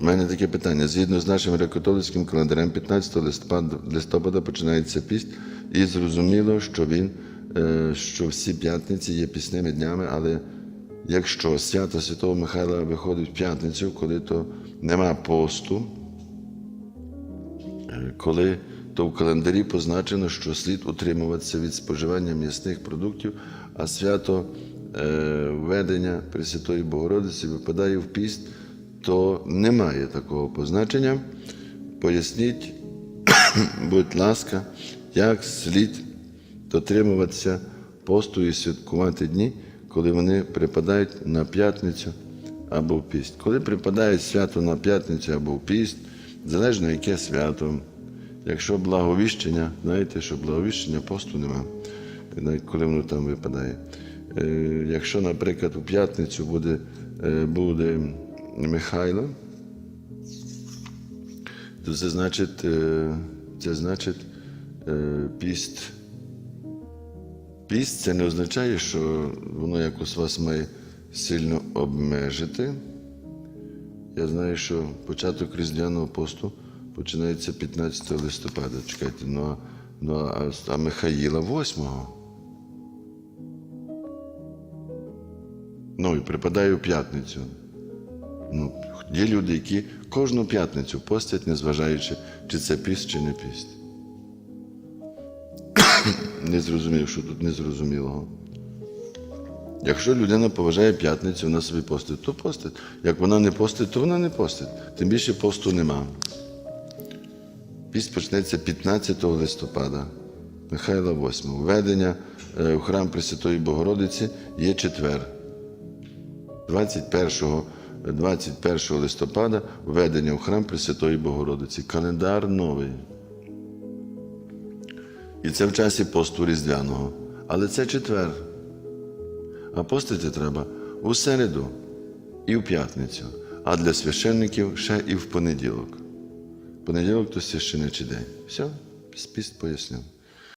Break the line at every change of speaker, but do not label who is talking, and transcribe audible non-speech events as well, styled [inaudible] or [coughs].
У мене таке питання. Згідно з нашим греко-католицьким календарем, 15 листопада, починається піст, і зрозуміло, що він, е, що всі п'ятниці є пісними днями, але якщо свято Святого Михайла виходить в п'ятницю, коли то нема посту, е, коли то в календарі позначено, що слід утримуватися від споживання м'ясних продуктів, а свято е, введення Пресвятої Богородиці випадає в піст, то немає такого позначення. Поясніть, будь ласка, як слід дотримуватися посту і святкувати дні, коли вони припадають на п'ятницю або в піст. Коли припадає свято на п'ятницю або в піст, залежно яке свято. Якщо благовіщення, знаєте, що благовіщення посту нема, коли воно там випадає. Якщо, наприклад, у п'ятницю буде, буде Михайло, то це значить, е, це значить е, піст. Піст це не означає, що воно якось вас має сильно обмежити. Я знаю, що початок Різдвяного посту починається 15 листопада. Чекайте, ну а, ну, а, а Михаїла 8-го. Ну і припадає у п'ятницю. Ну, є люди, які кожну п'ятницю постять, незважаючи, чи це піст, чи не піст. [coughs] не зрозумів, що тут незрозумілого. Якщо людина поважає п'ятницю, вона собі постить, то постить. Як вона не постить, то вона не постить. Тим більше посту нема. Піст почнеться 15 листопада, Михайла 8. Введення е, в храм Пресвятої Богородиці є четвер. 21, 21 листопада введення в храм Пресвятої Богородиці. Календар новий. І це в часі посту Різдвяного. Але це четвер. А постити треба у середу і в п'ятницю, а для священників ще і в понеділок. Понеділок то священичий день. Все, спіст пояснив.